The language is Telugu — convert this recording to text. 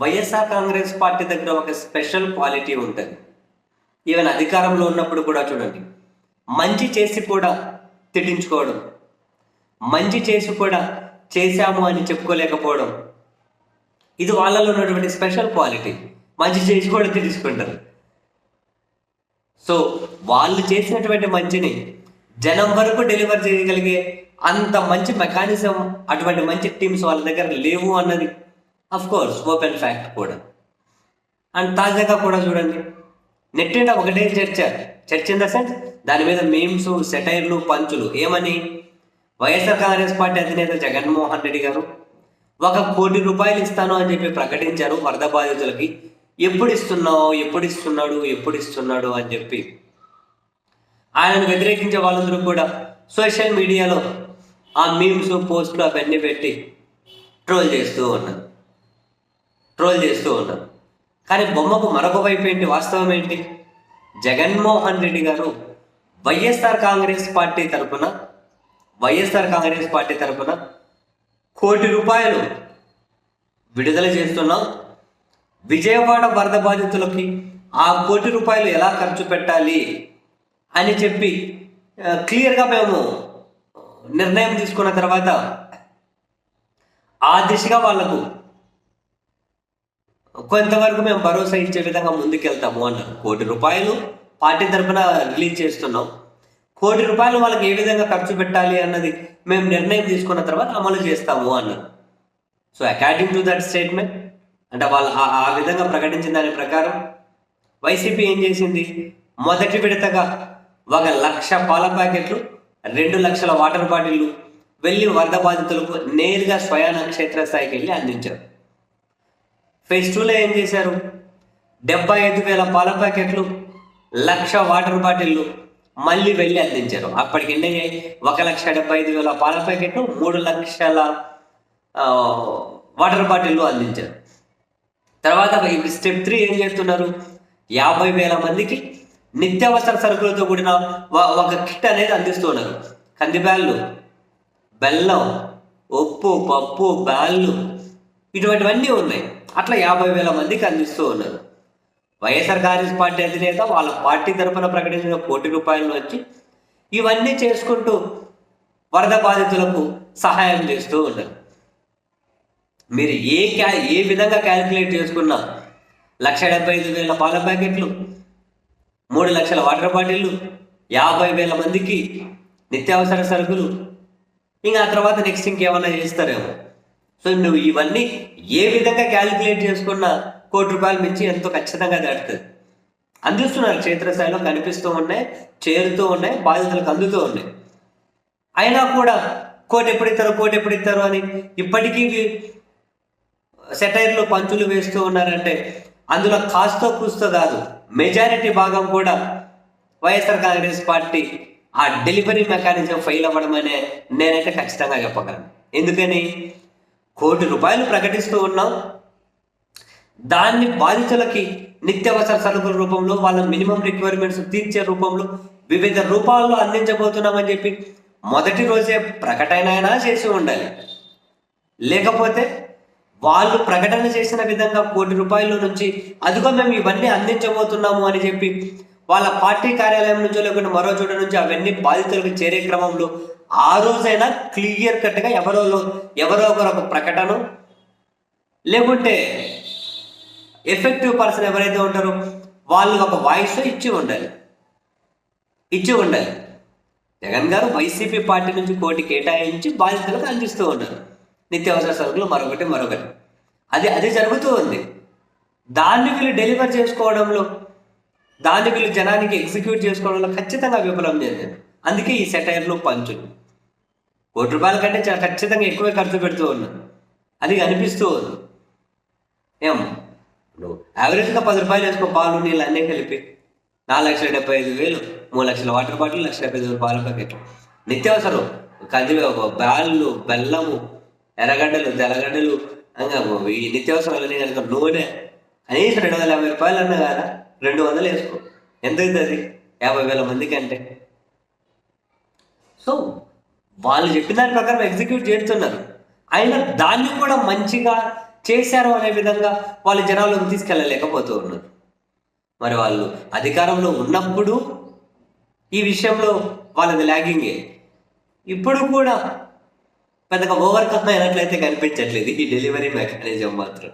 వైఎస్ఆర్ కాంగ్రెస్ పార్టీ దగ్గర ఒక స్పెషల్ క్వాలిటీ ఉంటుంది. ఈవెన్ అధికారంలో ఉన్నప్పుడు కూడా చూడండి. మంచి చేసి కూడా తిట్టించుకోవడం. మంచి చేసి కూడా చేశాము అని చెప్పుకోలేకపోవడం. ఇది వాళ్ళలో ఉన్నటువంటి స్పెషల్ క్వాలిటీ. మంచి చేసి కూడా తిట్టించుకుంటారు. సో వాళ్ళు చేసినటువంటి మంచిని జనం వరకు డెలివర్ చేయగలిగే అంత మంచి మెకానిజం అటువంటి మంచి టీమ్స్ వాళ్ళ దగ్గర లేవు అన్నది అఫ్ కోర్స్ ఓపెన్ ఫ్యాక్ట్ కూడా. అండ్ తాజాగా కూడా చూడండి. నెట్టింట ఒకటే చర్చ. చర్చ ఇన్ ద సెన్స్ దాని మీద మీమ్స్ సెటైర్లు పంచులు. ఏమని? వైఎస్ఆర్ కాంగ్రెస్ పార్టీ అధినేత జగన్మోహన్ రెడ్డి గారు ఒక కోటి రూపాయలు ఇస్తాను అని చెప్పి ప్రకటించారు వరద బాధితులకి. ఎప్పుడు ఇస్తున్నావు? ఎప్పుడు ఇస్తున్నాడు? ఎప్పుడు ఇస్తున్నాడు? అని చెప్పి. ఆయనను వ్యతిరేకించే వాళ్ళందరూ కూడా సోషల్ మీడియాలో ఆ మీమ్స్ పోస్టులు అవన్నీ పెట్టి ట్రోల్ చేస్తూ ఉన్నారు. ట్రోల్ చేస్తూ ఉన్నారు కానీ బొమ్మకు మరొక వైపు ఏంటి? వాస్తవం ఏంటి? జగన్మోహన్ రెడ్డి గారు వైఎస్ఆర్ కాంగ్రెస్ పార్టీ తరపున వైఎస్ఆర్ కాంగ్రెస్ పార్టీ తరఫున కోటి రూపాయలు విడుదల చేస్తున్నాం. విజయవాడ వరద బాధితులకి ఆ కోటి రూపాయలు ఎలా ఖర్చు పెట్టాలి అని చెప్పి క్లియర్గా మేము నిర్ణయం తీసుకున్న తర్వాత ఆ దిశగా వాళ్ళకు కొంతవరకు మేము భరోసా ఇచ్చే విధంగా ముందుకెళ్తాము అన్నారు. కోటి రూపాయలు పార్టీ తరఫున రిలీజ్ చేస్తున్నాం. కోటి రూపాయలు వాళ్ళకి ఏ విధంగా ఖర్చు పెట్టాలి అన్నది మేము నిర్ణయం తీసుకున్న తర్వాత అమలు చేస్తాము అన్నారు. So according to that statement అంటే వాళ్ళు ఆ- విధంగా ప్రకటించిన దాని ప్రకారం వైసీపీ ఏం చేసింది? మొదటి విడతగా ఒక లక్ష పాల ప్యాకెట్లు రెండు లక్షల వాటర్ బాటిళ్ళు వెళ్ళి వరద బాధితులకు నేరుగా స్వయాన క్షేత్రస్థాయికి వెళ్ళి అందించారు. ఫేజ్ టూలో ఏం చేశారు? డెబ్బై ఐదు వేల పాల ప్యాకెట్లు లక్ష వాటర్ బాటిళ్ళు మళ్ళీ వెళ్ళి అందించారు. అప్పటికి ఎన్ని అయ్యాయి ఒక లక్ష డెబ్బై ఐదు వేల పాల ప్యాకెట్లు మూడు లక్షల వాటర్ బాటిల్లు అందించారు. తర్వాత ఇప్పుడు స్టెప్ త్రీ ఏం చేస్తున్నారు? యాభై వేల మందికి నిత్యావసర సరుకులతో కూడిన ఒక కిట్ అనేది అందిస్తున్నారు కందిబ్యాళ్ళు బెల్లం ఉప్పు పప్పు బ్యాళ్ళు ఇటువంటివన్నీ ఉన్నాయి. అట్లా యాభై వేల మందికి అందిస్తూ ఉన్నారు. వైఎస్ఆర్ కాంగ్రెస్ పార్టీ అధినేత వాళ్ళ పార్టీ తరఫున ప్రకటించిన కోటి రూపాయల నుంచి ఇవన్నీ చేసుకుంటూ వరద బాధితులకు సహాయం చేస్తూ ఉన్నారు. మీరు ఏ క్యా ఏ విధంగా క్యాలిక్యులేట్ చేసుకున్నా లక్ష డెబ్బై ఐదు వేల పాల ప్యాకెట్లు మూడు లక్షల వాటర్ బాటిళ్ళు యాభై వేల మందికి నిత్యావసర సరుకులు ఇంకా ఆ తర్వాత నెక్స్ట్ ఇంకేమన్నా చేస్తారేమో. సో నువ్వు ఇవన్నీ ఏ విధంగా క్యాలిక్యులేట్ చేసుకున్నా కోటి రూపాయలు మించి ఎంతో ఖచ్చితంగా దాటుతుంది. అందిస్తున్నారు క్షేత్రస్థాయిలో కనిపిస్తూ ఉన్నాయి చేరుతూ ఉన్నాయి బాధితులకు అందుతూ ఉన్నాయి. అయినా కూడా కోటి ఎప్పుడు ఇస్తారు కోటి ఎప్పుడు ఇస్తారు అని ఇప్పటికీ సెటైర్లు పంచులు వేస్తూ ఉన్నారంటే అందులో కాస్తో కూస్తో కాదు. మెజారిటీ భాగం కూడా వైఎస్ఆర్ కాంగ్రెస్ పార్టీ ఆ డెలివరీ మెకానిజం ఫెయిల్ అవ్వడం అనే నేనైతే ఖచ్చితంగా చెప్పగలను. ఎందుకని? కోటి రూపాయలు ప్రకటిస్తూ ఉన్నాం. దాన్ని బాధితులకి నిత్యావసర సరుకుల రూపంలో వాళ్ళ మినిమం రిక్వైర్మెంట్స్ తీర్చే రూపంలో వివిధ రూపాల్లో అందించబోతున్నామని చెప్పి మొదటి రోజే ప్రకటన అయినా చేసి ఉండాలి. లేకపోతే వాళ్ళు ప్రకటన చేసిన విధంగా కోటి రూపాయల నుంచి అదిగో మేము ఇవన్నీ అందించబోతున్నాము అని చెప్పి వాళ్ళ పార్టీ కార్యాలయం నుంచో లేకుంటే మరో చోట నుంచి అవన్నీ బాధితులకు చేరే క్రమంలో ఆ రోజైనా క్లియర్ కట్గా ఎవరో ఎవరో ఒకరు ఒక ప్రకటన లేకుంటే ఎఫెక్టివ్ పర్సన్ ఎవరైతే ఉంటారో వాళ్ళు ఒక వాయిస్ ఇచ్చి ఉండాలి. ఇచ్చి ఉండాలి. జగన్ గారు వైసీపీ పార్టీ నుంచి కోటి కేటాయించి బాధితులకు అందిస్తూ ఉన్నారు. నిత్యావసర సరుకులు మరొకటి మరొకటి. అది అది జరుగుతూ ఉంది. దాన్ని వీళ్ళు డెలివర్ చేసుకోవడంలో దాన్ని వీళ్ళు జనానికి ఎగ్జిక్యూట్ చేసుకోవడంలో ఖచ్చితంగా విఫలం చెందింది అందుకే ఈ సెటైర్లు పంచులు. కోటి రూపాయల కంటే చాలా ఖచ్చితంగా ఎక్కువే ఖర్చు పెడుతూ ఉన్నారు అది కనిపిస్తూ ఉంది. ఏం? నువ్వు యావరేజ్గా పది రూపాయలు వేసుకో పాలు నీళ్ళు అన్నీ కలిపి. నాలుగు లక్షల డెబ్బై ఐదు వేలు మూడు లక్షల వాటర్ బాటిల్ లక్ష డెబ్బై ఐదు వేలు పాల ప్యాకెట్లు. నిత్యావసరం. కంది బాళ్ళు బెల్లము ఎర్రగడ్డలు తెల్లగడ్డలు ఈ నిత్యావసరాలన్నీ కనుక నూనె. కనీసం రెండు వందల యాభై రూపాయలు అన్నా కదా రెండు వందలు వేసుకో. ఎంత అవుతుంది? యాభై వేల మందికి అంటే సో వాళ్ళు చెప్పిన దాని ప్రకారం ఎగ్జిక్యూట్ చేస్తున్నారు. అయినా దాన్ని కూడా మంచిగా చేశారు అనే విధంగా వాళ్ళు జనాల్లోకి తీసుకెళ్ళలేకపోతూ ఉన్నారు. మరి వాళ్ళు అధికారంలో ఉన్నప్పుడు ఈ విషయంలో వాళ్ళది ల్యాగింగే ఇప్పుడు కూడా పెద్దగా ఓవర్కమ్ అయినట్లయితే కనిపించట్లేదు. ఈ డెలివరీ మెకానిజం మాత్రం.